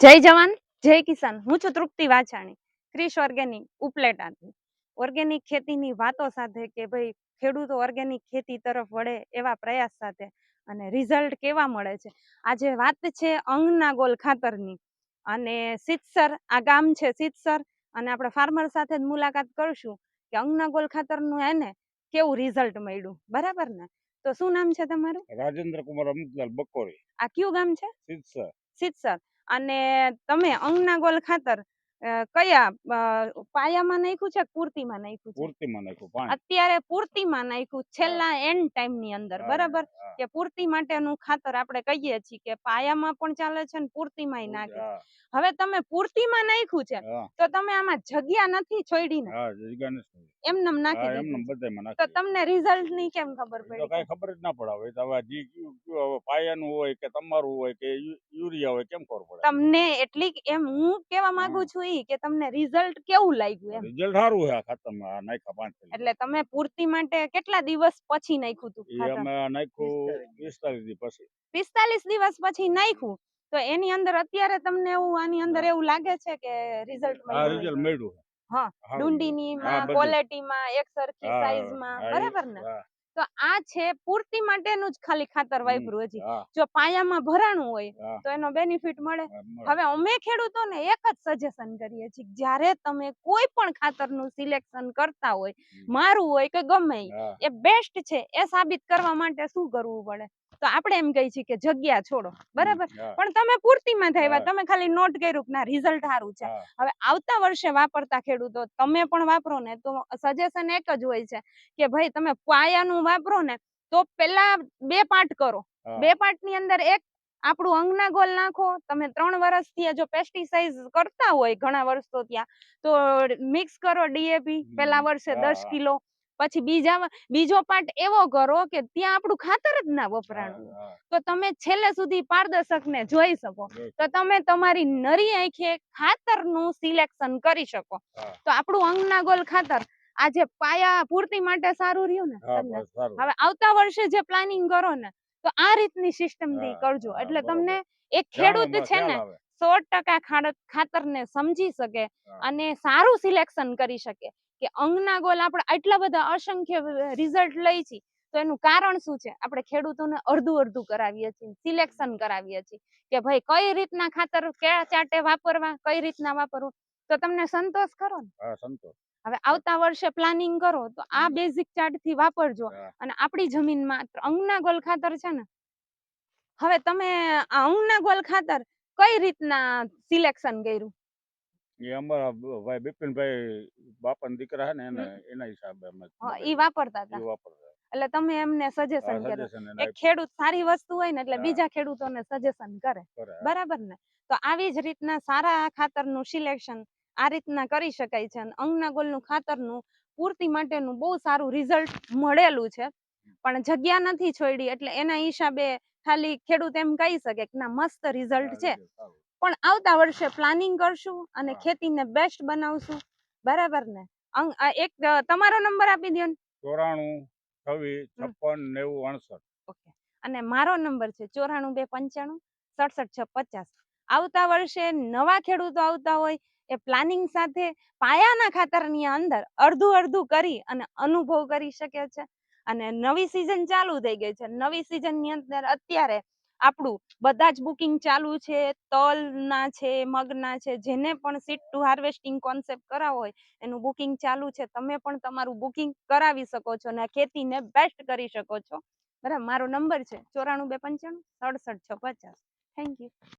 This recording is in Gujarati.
જય જવાન જય કિસાન. હું છું તૃપ્તિ વાછાણી ક્રિશ ઓર્ગેનિક ઉપલેટાથી. ઓર્ગેનિક ખેતીની વાતો સાથે કે ભાઈ ખેડૂતો ઓર્ગેનિક ખેતી તરફ વળે એવા પ્રયાસ સાથે અને રિઝલ્ટ કેવા મળે છે? આજે વાત છે અંગના ગોલ ખાતરની. અને સિત્સર આ ગામ છે સિત્સર અને આપણે ફાર્મર સાથે જ મુલાકાત કરશું કે અંગના ગોલ ખાતરનું એને કેવું રિઝલ્ટ મળ્યું. બરાબર ને? તો શું નામ છે તમારું? રાજેન્દ્ર કુમાર અમિતલાલ બકોરી. આ કયું ગામ છે? સિદ્ધસર સિત્સર. અને તમે અંગના ગોલ ખાતર કયા? પાયામાં નાખ્યું છે પૂર્તિમાં નાખ્યું છે? પૂર્તિમાં નાખ્યું પાણી. અત્યારે પૂર્તિમાં નાખ્યું છેલ્લા એન્ડ ટાઈમની અંદર બરાબર? કે પૂર્તિ માટેનું ખાતર આપણે કહીએ છીએ કે પાયામાં પણ ચાલે છે ને પૂર્તિમાં નાખે હવે તમે પૂર્તિમાં નાખ્યું છે તો તમે આમાં જગ્યા નથી છોડી. ને. એમનેમ નાખી દીધું તો તમને રિઝલ્ટની કેમ ખબર પડી? કઈ ખબર જ ના પડાવે. હવે જી હવે પાયાનું હોય કે તમારું હોય કે યુરિયા હોય કેમ ખબર પડે? તમને એટલી એમ હું કેવા માંગુ છું ઈ કે તમને રિઝલ્ટ કેવું લાગ્યું એમ? રિઝલ્ટ સારું છે આ ખાતરમાં નાખ્યા પાંચ કિલો. એટલે તમે પૂર્તિ માટે કેટલા દિવસ પછી નાખ્યું તું ખાતર અમે નાખ્યું પિસ્તાલીસ દી પછી. પિસ્તાલીસ દિવસ પછી નાખ્યું? તો એની અંદર અત્યારે તમને એવું આની અંદર એવું લાગે છે કે રિઝલ્ટ આ રિઝલ્ટ મળ્યું છે. હા, સારું ડુંડીની હા, માં બધું. ક્વોલિટીમાં એક સરખી હા, સાઈઝમાં હા, બરાબર ને? હા, તો આ છે પૂર્તિ માટેનું જ ખાલી ખાતર હજી. જો પાયામાં ભરાણું હોય તો એનો બેનિફિટ મળે. હવે અમે ખેડૂતોને એક જ સજેશન કરીએ છીએ જયારે જ્યારે તમે કોઈ પણ ખાતરનું સિલેક્શન કરતા હોય મારું હોય કે ગમે એ બેસ્ટ છે એ સાબિત કરવા માટે શું કરવું પડે? તો આપણે એમ કહીએ છીએ કે જગ્યા છોડો બરાબર? પણ તમે પૂર્તિમાં થયા તમે ખાલી નોટ કર્યું કે ના રિઝલ્ટ સારું છે. હવે આવતા વર્ષે વાપરતા ખેડૂતો તમે પણ વાપરો ને તો સજેશન એક જ હોય છે કે ભાઈ તમે પાયાનું વાપરો ને તો પેલા બે પાર્ટ કરો. બે પાર્ટની અંદર એક આપણું અંગના ગોલ નાખો. તમે ત્રણ વર્ષથી જો પેસ્ટિસાઇડ કરતા હોય ઘણા વર્ષો ત્યાં તો મિક્સ કરો ડીએપી પેલા વર્ષે દસ કિલો પછી બીજા બીજો પાર્ટ એવો કરો કે ત્યાં આપણું ખાતર જ ના વપરાણું તો તમે છેલ્લે સુધી પારદર્શક ને જોઈ શકો. તો તમે તમારી નરી આંખે ખાતરનું સિલેક્શન કરી શકો. તો આપણું અંગનાગોલ ખાતર આજે પાયા પૂર્તિ માટે સારું રહ્યું ને હવે આવતા વર્ષે જે પ્લાનિંગ કરો ને તો આ રીતની સિસ્ટમથી કરજો. એટલે તમને એક ખેડૂત છે ને સો ટકા ખાતર ને સમજી શકે અને સારું સિલેક્શન કરી શકે. કે અંગના ગોલ આપણે આટલા બધા અસંખ્ય રિઝલ્ટ લઈ છીએ તો એનું કારણ શું છે? આપણે ખેડૂતોને અડધું અડધું કરાવીએ છીએ સિલેક્શન કરાવીએ છીએ કે ભાઈ કઈ રીતના ખાતર કયા ચાટે વાપરવા કઈ રીતના વાપરવું? તો તમને સંતોષ ખરો ને? સંતોષ. હવે આવતા વર્ષે પ્લાનિંગ કરો તો આ બેઝિક ચાર્ટથી વાપરજો. અને આપણી માત્ર અંગના ગોલ ખાતર છે ને? હવે તમે આ અંગના ગોલ ખાતર કઈ રીતના સિલેક્શન કર્યું? એ અમારા ભાઈ બિપિનભાઈ બાપાના દીકરા છે ને એને એના હિસાબે અમે ઈ વાપરતા હતા વાપરતા. એટલે તમે એમને સજેશન કર્યું. એક ખેડૂત સારી વસ્તુ હોય ને એટલે બીજા ખેડૂતોને સજેશન કરે. બરાબર ને? તો આવી જ રીતના સારા ખાતરનું સિલેક્શન આ રીતના કરી શકાય છે અને અંગના ગોલનું ખાતરનું પૂર્તિ માટેનું બહુ સારું રિઝલ્ટ મળેલું છે. પણ જગ્યા નથી છોડી એટલે એના હિસાબે ખાલી ખેડૂત એમ કહી શકે કે ના મસ્ત રિઝલ્ટ છે. પણ આવતા વર્ષે પ્લાનિંગ કરશું અને. ખેતીને બેસ્ટ બનાવશું. બરાબર ને? એક તમારો નંબર આપી દો ચોરાણું છવ્વીસ છપ્પન નેવું અડસઠ. ઓકે. અને મારો નંબર છે ચોરાણું બે પંચાણું સડસઠ છ પચાસ. આવતા વર્ષે નવા ખેડૂતો આવતા હોય એ પ્લાનિંગ સાથે પાયાના ખાતરની અંદર અડધું અડધું કરી અને અનુભવ કરી શકે છે. અને નવી સિઝન ચાલુ થઈ ગઈ છે. નવી સિઝનની અંદર અત્યારે આપણું બધા જ બુકિંગ ચાલુ છે, તલના છે, મગના છે, જેને પણ સીટ ટુ હાર્વેસ્ટિંગ કોન્સેપ્ટ કરાવો હોય, એનું બુકિંગ ચાલુ છે. તમે પણ તમારું બુકિંગ કરાવી શકો છો અને ખેતીને બેસ્ટ કરી શકો છો. બરાબર? મારો નંબર છે ચોરાણું બે પંચાણું, સડસઠ છ પચાસ. Thank you